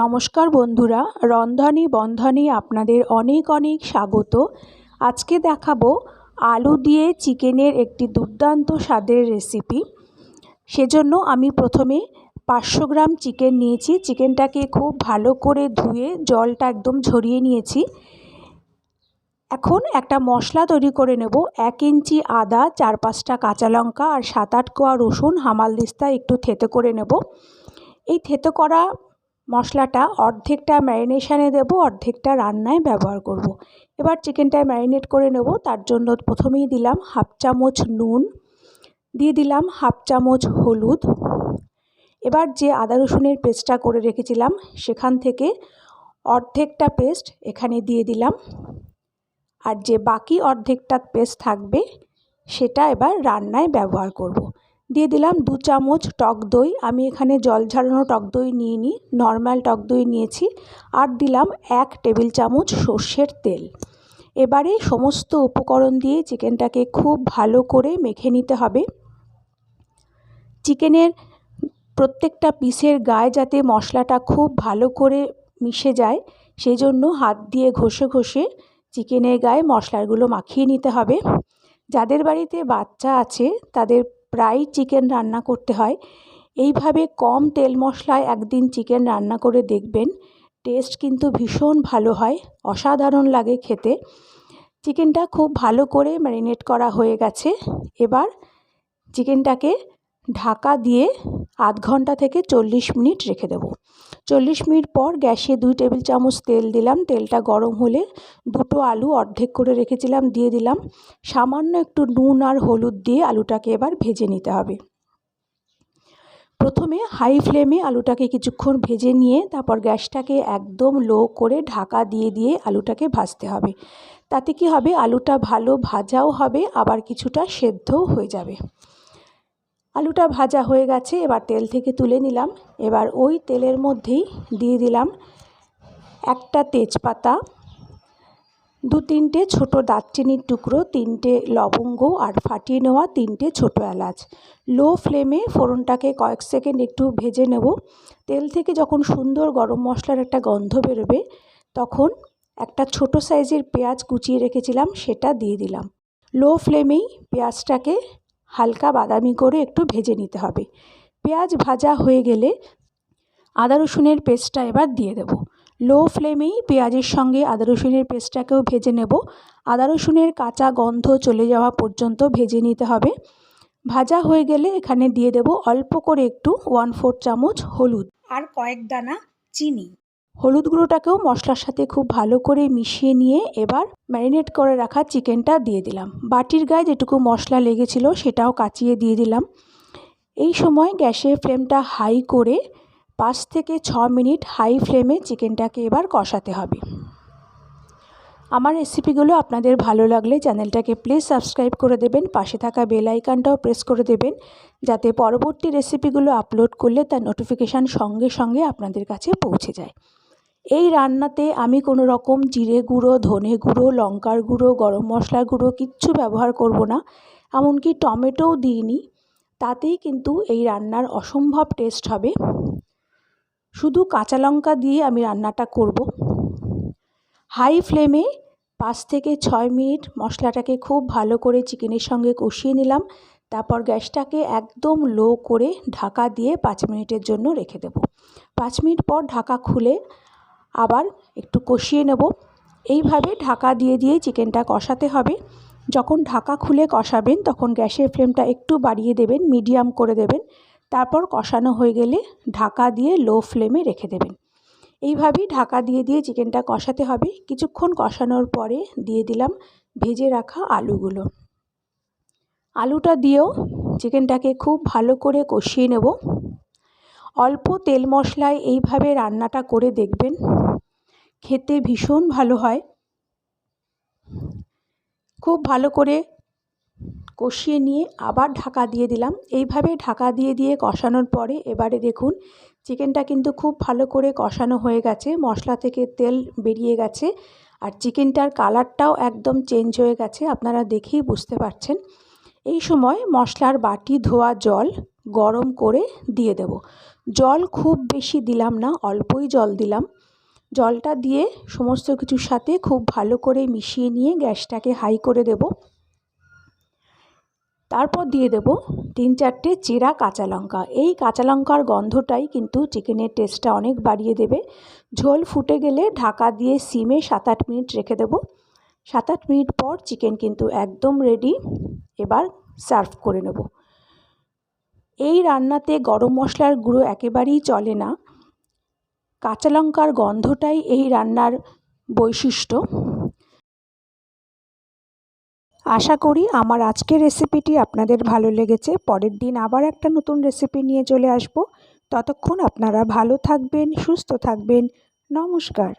নমস্কার বন্ধুরা, রন্ধনে বন্ধনে আপনাদের অনেক অনেক স্বাগত। আজকে দেখাবো আলু দিয়ে চিকেনের একটি দুর্দান্ত স্বাদের রেসিপি সেজন্য আমি প্রথমে পাঁচশো গ্রাম চিকেন নিয়েছি। চিকেনটাকে খুব ভালো করে ধুয়ে জলটা একদম ঝরিয়ে নিয়েছি। এখন একটা মশলা তৈরি করে নেব। এক ইঞ্চি আদা, চার পাঁচটা কাঁচা লঙ্কা আর সাত আট কোয়া রসুন হামালদিস্তা একটু থেতে করে নেব। এই থেতো করা মশলাটা অর্ধেকটা ম্যারিনেশানে দেব, অর্ধেকটা রান্নায় ব্যবহার করব। এবার চিকেনটা ম্যারিনেট করে নেব, তার জন্য প্রথমেই দিলাম হাফ চামচ নুন, দিয়ে দিলাম হাফ চামচ হলুদ এবার যে আদা রসুনের পেস্টটা করে রেখেছিলাম, সেখান থেকে অর্ধেকটা পেস্ট এখানে দিয়ে দিলাম আর যে বাকি অর্ধেকটা পেস্ট থাকবে, সেটা এবার রান্নায় ব্যবহার করব। দিয়ে দিলাম দু চামচ টক দই। আমি এখানে জল ঝাড়ানো টক দই নিয়ে নিই নর্মাল টক দই নিয়েছি। আর দিলাম এক টেবিল চামচ সর্ষের তেল। এবারে সমস্ত উপকরণ দিয়ে চিকেনটাকে খুব ভালো করে মেখে নিতে হবে। চিকেনের প্রত্যেকটা পিসের গায়ে যাতে মশলাটা খুব ভালো করে মিশে যায় সেই জন্য হাত দিয়ে ঘষে ঘষে চিকেনের গায়ে মশলাগুলো মাখিয়ে নিতে হবে। যাদের বাড়িতে বাচ্চা আছে, তাদের প্রায় চিকেন রান্না করতে হয়। এইভাবে কম তেল মশলায় একদিন চিকেন রান্না করে দেখবেন, টেস্ট কিন্তু ভীষণ ভালো হয়, অসাধারণ লাগে খেতে। চিকেনটা খুব ভালো করে ম্যারিনেট করা হয়ে গেছে। এবার চিকেনটাকে ঢাকা দিয়ে আধ ঘণ্টা থেকে চল্লিশ মিনিট রেখে দেবো। চল্লিশ মিনিট পর গ্যাসে দুই টেবিল চামচ তেল দিলাম। তেলটা গরম হলে দুটো আলু অর্ধেক করে রেখেছিলাম, দিয়ে দিলাম। সামান্য একটু নুন আর হলুদ দিয়ে আলুটাকে এবার ভেজে নিতে হবে। প্রথমে হাই ফ্লেমে আলুটাকে কিছুক্ষণ ভেজে নিয়ে তারপর গ্যাসটাকে একদম লো করে ঢাকা দিয়ে দিয়ে আলুটাকে ভাজতে হবে। তাতে কি হবে? আলুটা ভালো ভাজাও হবে, আবার কিছুটা সেদ্ধও হয়ে যাবে। আলুটা ভাজা হয়ে গেছে, এবার তেল থেকে তুলে নিলাম। এবার ওই তেলের মধ্যেই দিয়ে দিলাম একটা তেজপাতা, দু তিনটে ছোটো দারচিনির টুকরো, তিনটে লবঙ্গ আর ফাটিয়ে নেওয়া তিনটে ছোটো এলাচ। লো ফ্লেমে ফোড়নটাকে কয়েক সেকেন্ড একটু ভেজে নেব। তেল থেকে যখন সুন্দর গরম মশলার একটা গন্ধ বেরোবে, তখন একটা ছোট সাইজের পেঁয়াজ কুচিয়ে রেখেছিলাম, সেটা দিয়ে দিলাম। লো ফ্লেমেই পেঁয়াজটাকে হালকা বাদামি করে একটু ভেজে নিতে হবে। পেঁয়াজ ভাজা হয়ে গেলে আদা রসুনের পেস্টটা এবার দিয়ে দেব। লো ফ্লেমেই পেঁয়াজের সঙ্গে আদা রসুনের পেস্টটাকেও ভেজে নেব। আদা রসুনের কাঁচা গন্ধ চলে যাওয়া পর্যন্ত ভেজে নিতে হবে। ভাজা হয়ে গেলে এখানে দিয়ে দেব অল্প করে একটু ওয়ান ফোর চামচ হলুদ আর কয়েক দানা চিনি। হলুদ গুঁড়োটাকেও মশলার সাথে খুব ভালো করে মিশিয়ে নিয়ে এবার ম্যারিনেট করে রাখা চিকেনটা দিয়ে দিলাম। বাটির গায়ে যেটুকু মশলা লেগেছিল সেটাও কাচিয়ে দিয়ে দিলাম। এই সময় গ্যাসের ফ্লেমটা হাই করে পাঁচ থেকে ছ মিনিট হাই ফ্লেমে চিকেনটাকে এবার কষাতে হবে। আমার রেসিপিগুলো আপনাদের ভালো লাগলে চ্যানেলটাকে প্লিজ সাবস্ক্রাইব করে দেবেন, পাশে থাকা বেল আইকনটাও প্রেস করে দেবেন, যাতে পরবর্তী রেসিপিগুলো আপলোড করলে তার নোটিফিকেশান সঙ্গে সঙ্গে আপনাদের কাছে পৌঁছে যায়। এই রান্নাতে আমি কোনো রকম জিরে গুঁড়ো, ধনে গুঁড়ো, লঙ্কার গুঁড়ো, গরম মশলার গুঁড়ো কিচ্ছু ব্যবহার করব না। এমনকি টমেটোও দিইনি। তাতেই কিন্তু এই রান্নার অসম্ভব টেস্ট হবে। শুধু কাঁচা লঙ্কা দিয়ে আমি রান্নাটা করব। হাই ফ্লেমে পাঁচ থেকে ছয় মিনিট মশলাটাকে খুব ভালো করে চিকেনের সঙ্গে কষিয়ে নিলাম। তারপর গ্যাসটাকে একদম লো করে ঢাকা দিয়ে পাঁচ মিনিটের জন্য রেখে দেব। পাঁচ মিনিট পর ঢাকা খুলে আবার একটু কষিয়ে নেব। এইভাবে ঢাকা দিয়ে দিয়ে চিকেনটা কষাতে হবে। যখন ঢাকা খুলে কষাবেন, তখন গ্যাসের ফ্লেমটা একটু বাড়িয়ে দেবেন, মিডিয়াম করে দেবেন। তারপর কষানো হয়ে গেলে ঢাকা দিয়ে লো ফ্লেমে রেখে দেবেন। এইভাবেই ঢাকা দিয়ে দিয়ে চিকেনটা কষাতে হবে। কিছুক্ষণ কষানোর পরে দিয়ে দিলাম ভেজে রাখা আলুগুলো। আলুটা দিয়েও চিকেনটাকে খুব ভালো করে কষিয়ে নেব। অল্প তেল মশলায় এইভাবে রান্নাটা করে দেখবেন। খেতে ভীষণ ভালো হয়। খুব ভালো করে কষিয়ে নিয়ে আবার ঢাকা দিয়ে দিলাম। এইভাবে ঢাকা দিয়ে দিয়ে কষানোর পরে এবারে দেখুন, চিকেনটা কিন্তু খুব ভালো করে কষানো হয়ে গেছে। মশলা থেকে তেল বেরিয়ে গেছে আর চিকেনটার কালারটাও একদম চেঞ্জ হয়ে গেছে। আপনারা দেখেই বুঝতে পারছেন। এই সময় মশলার বাটি ধোয়া জল গরম করে দিয়ে দেব। জল খুব বেশি দিলাম না, অল্পই জল দিলাম। জলটা দিয়ে সমস্ত কিছুর সাথে খুব ভালো করে মিশিয়ে নিয়ে গ্যাসটাকে হাই করে দেব। তারপর দিয়ে দেব তিন চারটে চেরা কাঁচা লঙ্কা। এই কাঁচা লঙ্কার গন্ধটাই কিন্তু চিকেনের টেস্টটা অনেক বাড়িয়ে দেবে। ঝোল ফুটে গেলে ঢাকা দিয়ে সিমে সাত আট মিনিট রেখে দেবো। সাত আট মিনিট পর চিকেন কিন্তু একদম রেডি এবার সার্ভ করে নেব। এই রান্নাতে গরম মশলার গুঁড়ো একেবারেই চলে না। কাঁচা লঙ্কার গন্ধটাই এই রান্নার বৈশিষ্ট্য। আশা করি আমার আজকের রেসিপিটি আপনাদের ভালো লেগেছে। পরের দিন আবার একটা নতুন রেসিপি নিয়ে চলে আসব। ততক্ষণ আপনারা ভালো থাকবেন, সুস্থ থাকবেন। নমস্কার।